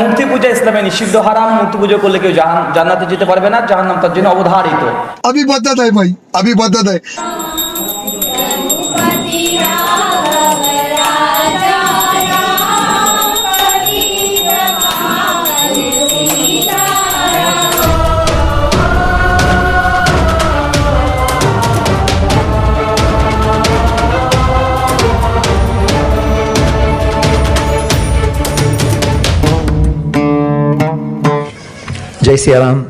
মূর্তি পূজা ইসলামে নিষিদ্ধ হারাম মূর্তি পুজো করলে কেউ জান্নাতে যেতে পারবে না জাহান্নাম তার জন্য অবধারিত। আমি বাধা দেয় ভাই আমি বাধা দেয় ஜெய் சியாராம்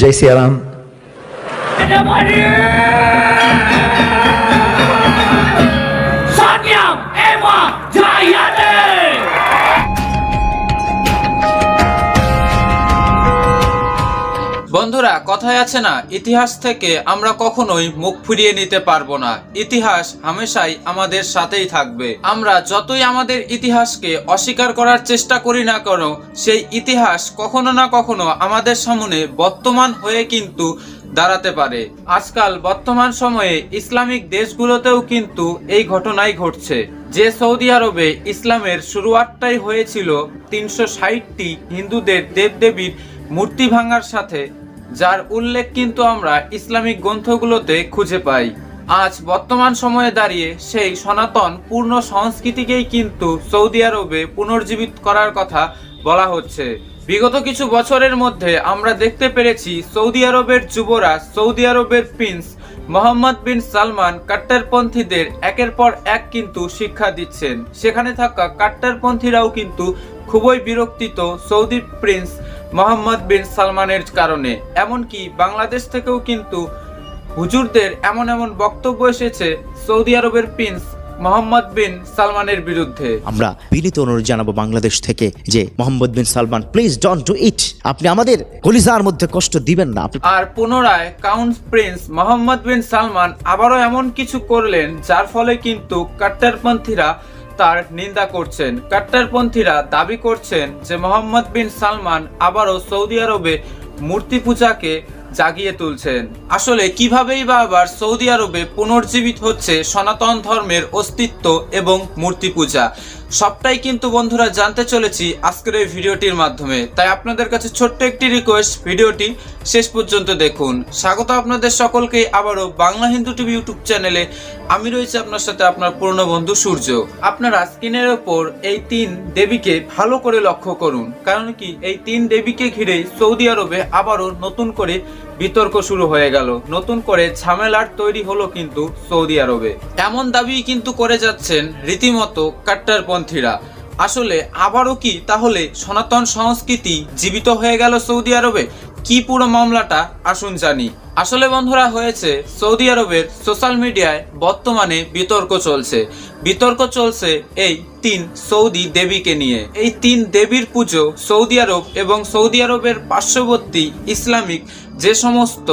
ஜெய் சியாராம். বন্ধুরা, কথায় আছে না, ইতিহাস থেকে আমরা কখনোই মুখ ফিরিয়ে নিতে পারব না। ইতিহাস হামেশাই আমাদের সাথেই থাকবে। আমরা যতই আমাদের ইতিহাসকে অস্বীকার করার চেষ্টা করি না কেন, সেই ইতিহাস কখনো না কখনো আমাদের সামনে বর্তমান হয়ে কিন্তু দাঁড়াতে পারে। আজকাল বর্তমান সময়ে ইসলামিক দেশগুলোতেও কিন্তু এই ঘটনাই ঘটছে। যে সৌদি আরবে ইসলামের শুরুয়াতটাই হয়েছিল তিনশো ষাটটি হিন্দুদের দেবদেবীর মূর্তি ভাঙার সাথে যার উল্লেখ কিন্তু আমরা ইসলামিক গ্রন্থগুলোতে খুঁজে পাই। আজ বর্তমান সময়ে দাঁড়িয়ে সেই সনাতন পূর্ণ সংস্কৃতিকেই কিন্তু সৌদি আরবে পুনর্জীবিত করার কথা বলা হচ্ছে। বিগত কিছু বছরের মধ্যে আমরা দেখতে পেরেছি সৌদি আরবের যুবরাজ সৌদি আরবের প্রিন্স মোহাম্মদ বিন সালমান কাট্টারপন্থীদের একের পর এক কিন্তু শিক্ষা দিচ্ছেন। সেখানে থাকা কাট্টারপন্থীরাও কিন্তু খুবই বিরক্তিত সৌদি প্রিন্স মোহাম্মদ বিন সালমানের কারণে। এমনকি বাংলাদেশ থেকেও কিন্তু হুজুরদের এমন এমন বক্তব্য এসেছে সৌদি আরবের প্রিন্স মোহাম্মদ বিন সালমানের বিরুদ্ধে। আমরা বিনীত অনুরোধ জানাব বাংলাদেশ থেকে যে Mohammed bin Salman please don't do it আপনি আমাদের কলিজার মধ্যে কষ্ট দিবেন না। আর পুনরায় count prince Mohammed bin Salman আবারও এমন কিছু করলেন যার ফলে কিন্তু কাট্টারপন্থীরা তার নিন্দা করছেন। কাট্টারপন্থীরা দাবি করছেন যে মোহাম্মদ বিন সালমান আবারও সৌদি আরবে মূর্তি পূজাকে জাগিয়ে তুলছেন। আসলে কিভাবেই বা আবার সৌদি আরবে পুনর্জীবিত হচ্ছে সনাতন ধর্মের অস্তিত্ব এবং মূর্তি পূজা সবটাই কিন্তু বন্ধুরা জানতে চলেছি আজকের এই ভিডিওটির মাধ্যমে। তাই আপনাদের কাছে ছোট্ট একটি রিকোয়েস্ট ভিডিওটি শেষ পর্যন্ত দেখুন। স্বাগত আপনাদের সকলকে আবারও বাংলা হিন্দু টিভি ইউটিউব চ্যানেলে। আমি রয়েছি আপনার সাথে আপনার পুরনো বন্ধু সূর্য। আপনারা স্ক্রিনের ওপর এই তিন দেবীকে ভালো করে লক্ষ্য করুন। কারণ কি, এই তিন দেবীকে ঘিরে সৌদি আরবে আবারও নতুন করে বিতর্ক শুরু হয়ে গেল। নতুন করে ঝামেলার তৈরি হলো কিন্তু সৌদি আরবে। এমন দাবি কিন্তু করে যাচ্ছেন রীতিমতো কাট্টারপন্থীরা। আসলে আবারও কি তাহলে সনাতন সংস্কৃতি জীবিত হয়ে গেল সৌদি আরবে? কি পুরো মামলাটা? আসুন জানি। আসলে বন্ধুরা, হয়েছে সৌদি আরবের সোশ্যাল মিডিয়ায় বর্তমানে বিতর্ক চলছে। বিতর্ক চলছে এই তিন সৌদি দেবীকে নিয়ে। এই তিন দেবীর পুজো সৌদি আরব এবং সৌদি আরবের পার্শ্ববর্তী ইসলামিক যে সমস্ত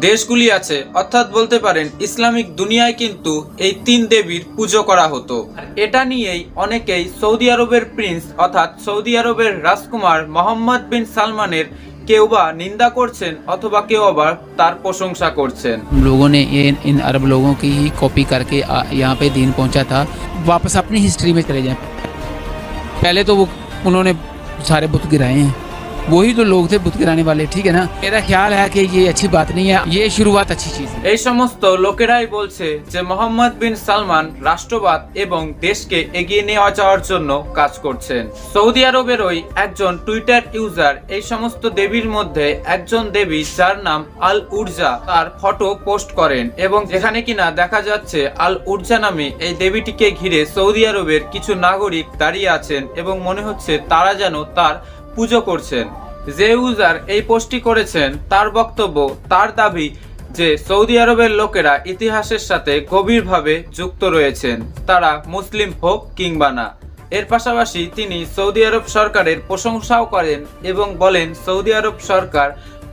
দেশগুলি আছে অর্থাৎ বলতে পারেন ইসলামিক দুনিয়ায় কিন্তু এই তিন দেবীর পুজো করা হতো আর এটা নিয়েই অনেকেই সৌদি আরবের প্রিন্স অর্থাৎ সৌদি আরবের রাজকুমার মোহাম্মদ বিন সালমানের কেউ বা নিন্দা করছেন অথবা কেউ আবার তার প্রশংসা করছেন हम लोगों ने ये इन अरब लोगों की ही कॉपी करके आ- यहाँ पे दीन पहुंचा था वापस अपनी हिस्ट्री में चले जाएं पहले तो वो उन्होंने सारे बुत गिराए हैं वही तो लोग थे बुत गिराने वाले ठीक है ना मेरा ख्याल है कि ये अच्छी बात नहीं है ये शुरुआत अच्छी चीज़ है এই সমস্ত লোকেরাই বলছে যে মোহাম্মদ বিন সালমান রাষ্ট্রবাদ এবং দেশকে এগিয়ে নিয়ে যাওয়ার জন্য কাজ করছেন সৌদি আরবেরই একজন টুইটার ইউজার এই সমস্ত দেবীর মধ্যে একজন দেবী যার নাম আল উর্জা তার ফটো পোস্ট করেন এবং যেখানে কিনা দেখা যাচ্ছে আল উর্জা নামে এই দেবীটিকে ঘিরে সৌদি আরবের কিছু নাগরিক দাঁড়িয়ে আছেন এবং মনে হচ্ছে তারা যেন তার পুজো করছেন। যে ইউজার এই পোস্টটি করেছেন তার বক্তব্য, তার দাবি যে সৌদি আরবের লোকেরা ইতিহাসের সাথে গভীরভাবে যুক্ত রয়েছেন। তারা মুসলিম হোক কিংবা না। এর পাশাপাশি তিনি সৌদি আরব সরকারের প্রশংসাও করেন এবং বলেন, সৌদি আরব সরকার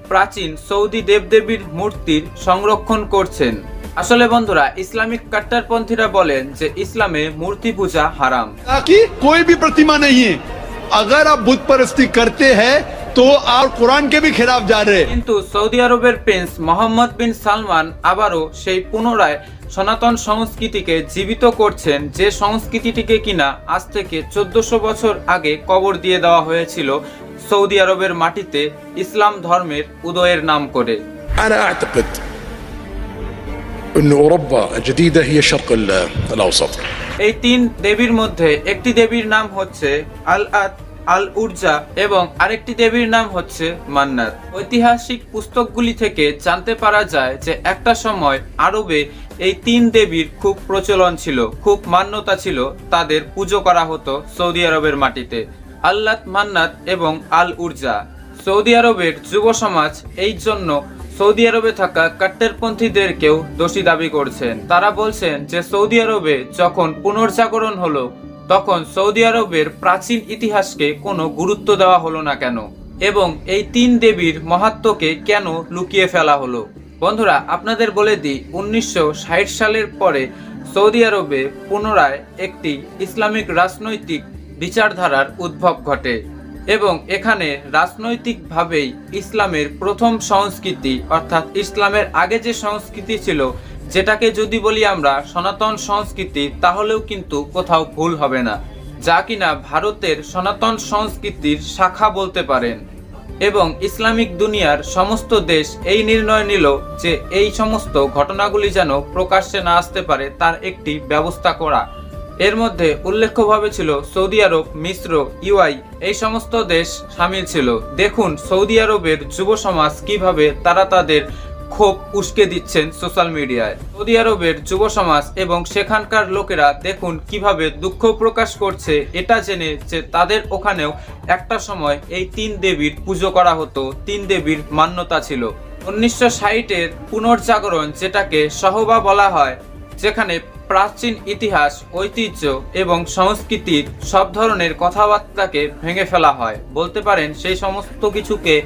প্রাচীন সৌদি দেবদেবীর মূর্তির সংরক্ষণ করছেন। আসলে বন্ধুরা, ইসলামিক কাট্টারপন্থীরা বলেন যে ইসলামে মূর্তি পূজা হারাম। কি? কোই ভি প্রতিমা নেই अगर आप बुत परस्ती करते हैं तो आप कुरान के भी खिलाफ जा रहे हैं কিন্তু সৌদি আরবের প্রিন্স মোহাম্মদ বিন সালমান আবারও সেই পুনরায় সনাতন সংস্কৃতিকে জীবিত করছেন যে সংস্কৃতিটিকে কিনা আজ থেকে চোদ্দশো বছর আগে কবর দিয়ে দেওয়া হয়েছিল সৌদি আরবের মাটিতে ইসলাম ধর্মের উদয়ের নাম করে أنا أعتقد أن أوروبا الجديدة هي الشرق ال- الأوسط এই তিন দেবীর মধ্যে একটি দেবীর নাম হচ্ছে আল আত আল উর্জা এবং আরেকটি দেবীর নাম হচ্ছে মান্নাত। ঐতিহাসিক পুস্তকগুলি থেকে জানতে পারা যায় যে একটা সময় আরবে এই তিন দেবীর খুব প্রচলন ছিল, খুব মান্যতা ছিল, তাদের পুজো করা হতো সৌদি আরবের মাটিতে। আল্লাত মান্নাত এবং আল উর্জা সৌদি আরবের যুব সমাজ এই জন্য সৌদি আরবে থাকা কাট্টেরপন্থীদেরকেও দোষী দাবি করছেন। তারা বলছেন যে সৌদি আরবে যখন পুনর্জাগরণ হলো, তখন সৌদি আরবের প্রাচীন ইতিহাসকে কোনো গুরুত্ব দেওয়া হলো না কেন? এবং এই তিন দেবীর মহাত্মকে কেন লুকিয়ে ফেলা হলো? বন্ধুরা, আপনাদের বলে দিই, উনিশশো ষাট সালের পরে সৌদি আরবে পুনরায় একটি ইসলামিক রাজনৈতিক বিচারধারার উদ্ভব ঘটে। এবং এখানে রাজনৈতিকভাবেই ইসলামের প্রথম সংস্কৃতি, অর্থাৎ ইসলামের আগে যে সংস্কৃতি ছিল, যেটাকে যদি বলি আমরা সনাতন সংস্কৃতি, তাহলেও কিন্তু কোথাও ভুল হবে না, যা কিনা ভারতের সনাতন সংস্কৃতির শাখা বলতে পারেন। এবং ইসলামিক দুনিয়ার সমস্ত দেশ এই নির্ণয় নিল যে এই সমস্ত ঘটনাগুলি যেন প্রকাশ্যে না আসতে পারে, তার একটি ব্যবস্থা করা। এর মধ্যে উল্লেখ্যভাবে ছিল সৌদি আরব, মিশ্র, ইউআই, এই সমস্ত দেশ সামিল ছিল। দেখুন সৌদি আরবের যুব সমাজ কীভাবে তারা তাদের ক্ষোভ উস্কে দিচ্ছেন সোশ্যাল মিডিয়ায়। সৌদি আরবের যুব সমাজ এবং সেখানকার লোকেরা দেখুন কীভাবে দুঃখ প্রকাশ করছে, এটা জেনে যে তাদের ওখানেও একটা সময় এই তিন দেবীর পুজো করা হতো, তিন দেবীর মান্যতা ছিল। উনিশশো ষাটের পুনর্জাগরণ যেটাকে সহবা বলা হয়, যেখানে প্রাচীন ইতিহাস, ঐতিহ্য এবং সংস্কৃতির সব ধরনের কথাবার্তাকে ভেঙে ফেলা হয়। বলতে পারেন, সেই সমস্ত কিছুকে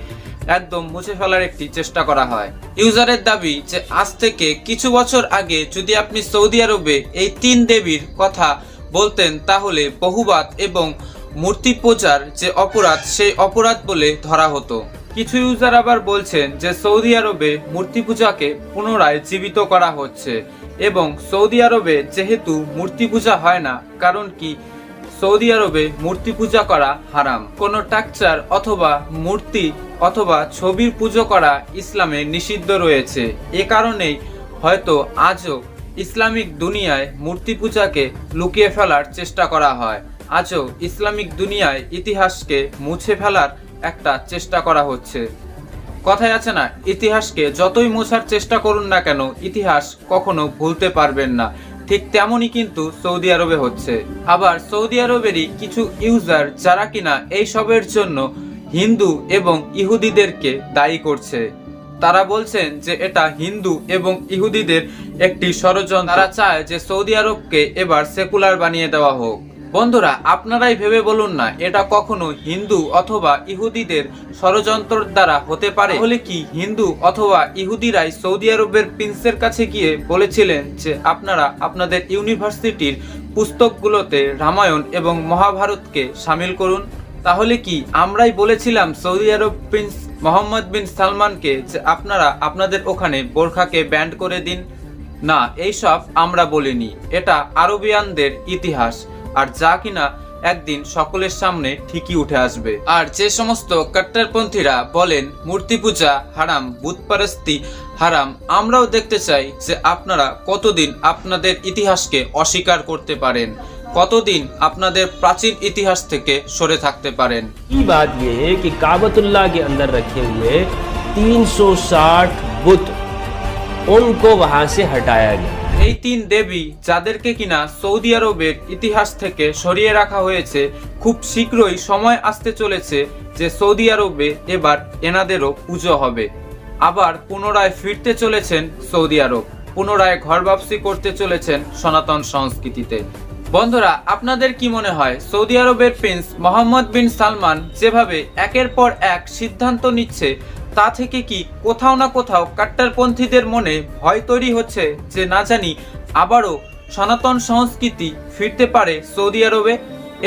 একদম মুছে ফেলার একটি চেষ্টা করা হয়। ইউজারের দাবি যে, আজ থেকে কিছু বছর আগে যদি আপনি সৌদি আরবে এই তিন দেবীর কথা বলতেন, তাহলে বহুবাদ এবং মূর্তি পূজার যে অপরাধ, সেই অপরাধ বলে ধরা হতো। কিছু ইউজার আবার বলছেন যে, সৌদি আরবে মূর্তি পূজাকে পুনরায় জীবিত করা হচ্ছে। এবং সৌদি আরবে যেহেতু মূর্তি পূজা হয় না, কারণ কি? সৌদি আরবে মূর্তি পূজা করা হারাম। কোনো টাকচার অথবা মূর্তি অথবা ছবির পুজো করা ইসলামে নিষিদ্ধ রয়েছে। এ কারণেই হয়তো আজও ইসলামিক দুনিয়ায় মূর্তি পূজাকে লুকিয়ে ফেলার চেষ্টা করা হয়। আজও ইসলামিক দুনিয়ায় ইতিহাসকে মুছে ফেলার একটা চেষ্টা করা হচ্ছে। কথায় আছে না, ইতিহাসকে যতই মোছার চেষ্টা করুন না কেন, ইতিহাস কখনো ভুলতে পারবেন না। ঠিক তেমনই কিন্তু সৌদি আরবে হচ্ছে। আবার সৌদি আরবেরই কিছু ইউজার যারা কিনা এই সবের জন্য হিন্দু এবং ইহুদিদেরকে দায়ী করছে। তারা বলছেন যে এটা হিন্দু এবং ইহুদিদের একটি ষড়যন্ত্র। তারা চায় যে সৌদি আরবকে এবার সেকুলার বানিয়ে দেওয়া হোক। বন্ধুরা, আপনারাই ভেবে বলুন না, এটা কখনো হিন্দু অথবা ইহুদিদের ষড়যন্ত্র দ্বারা হতে পারে। হলে কি হিন্দু অথবা ইহুদিরাই সৌদি আরবের প্রিন্সের কাছে গিয়ে বলেছিলেন যে, আপনারা আপনাদের ইউনিভার্সিটির পুস্তকগুলোতে রামায়ণ এবং মহাভারতকে সামিল করুন। তাহলে কি আমরাই বলেছিলাম Saudi Arab prince Mohammed bin সালমানকে যে, আপনারা আপনাদের ওখানে বোরখাকে ব্যান্ড করে দিন? না, এইসব আমরা বলিনি। এটা আরবিয়ানদের ইতিহাস। আর যা কিনা একদিন সকলের সামনে ঠিকই উঠে আসবে আর যে সমস্ত কট্টরপন্থীরা বলেন মূর্তি পূজা হারাম বুতপারস্তি হারাম আমরাও দেখতে চাই যে আপনারা কতদিন আপনাদের ইতিহাসকে অস্বীকার করতে পারেন কতদিন আপনাদের প্রাচীন ইতিহাস থেকে সরে থাকতে পারেন की बात यह है कि काबतुल्लाह के अंदर रखे हुए 360 बुत उनको वहां से हटाया गया এই তিন দেবী যাদেরকে কিনা সৌদি আরবের ইতিহাস থেকে সরিয়ে রাখা হয়েছে, খুব শীঘ্রই সময় আসতে চলেছে যে সৌদি আরবে এবার এনাদেরও পুজো হবে। আবার পুনরায় ফিরতে চলেছেন সৌদি আরব, পুনরায় ঘর বাপসি করতে চলেছেন সনাতন সংস্কৃতিতে। বন্ধুরা, আপনাদের কি মনে হয়, সৌদি আরবের প্রিন্স মোহাম্মদ বিন সালমান যেভাবে একের পর এক সিদ্ধান্ত নিচ্ছে তা থেকে কি কোথাও না কোথাও কাট্টারপন্থীদের মনে ভয় তৈরি হচ্ছে যে না জানি আবারও সনাতন সংস্কৃতি ফিরতে পারে সৌদি আরবে?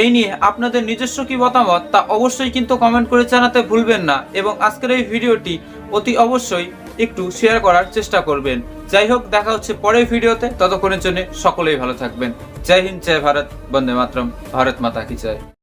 এই নিয়ে আপনাদের নিজস্ব কি মতামত তা অবশ্যই কিন্তু কমেন্ট করে জানাতে ভুলবেন না এবং আজকের এই ভিডিওটি অতি অবশ্যই একটু শেয়ার করার চেষ্টা করবেন। যাই হোক, দেখা হচ্ছে পরের ভিডিওতে। ততক্ষণের জন্য সকলেই ভালো থাকবেন। জয় হিন্দ, জয় ভারত, বন্দে মাতরম। ভারত মাতা কি জয়।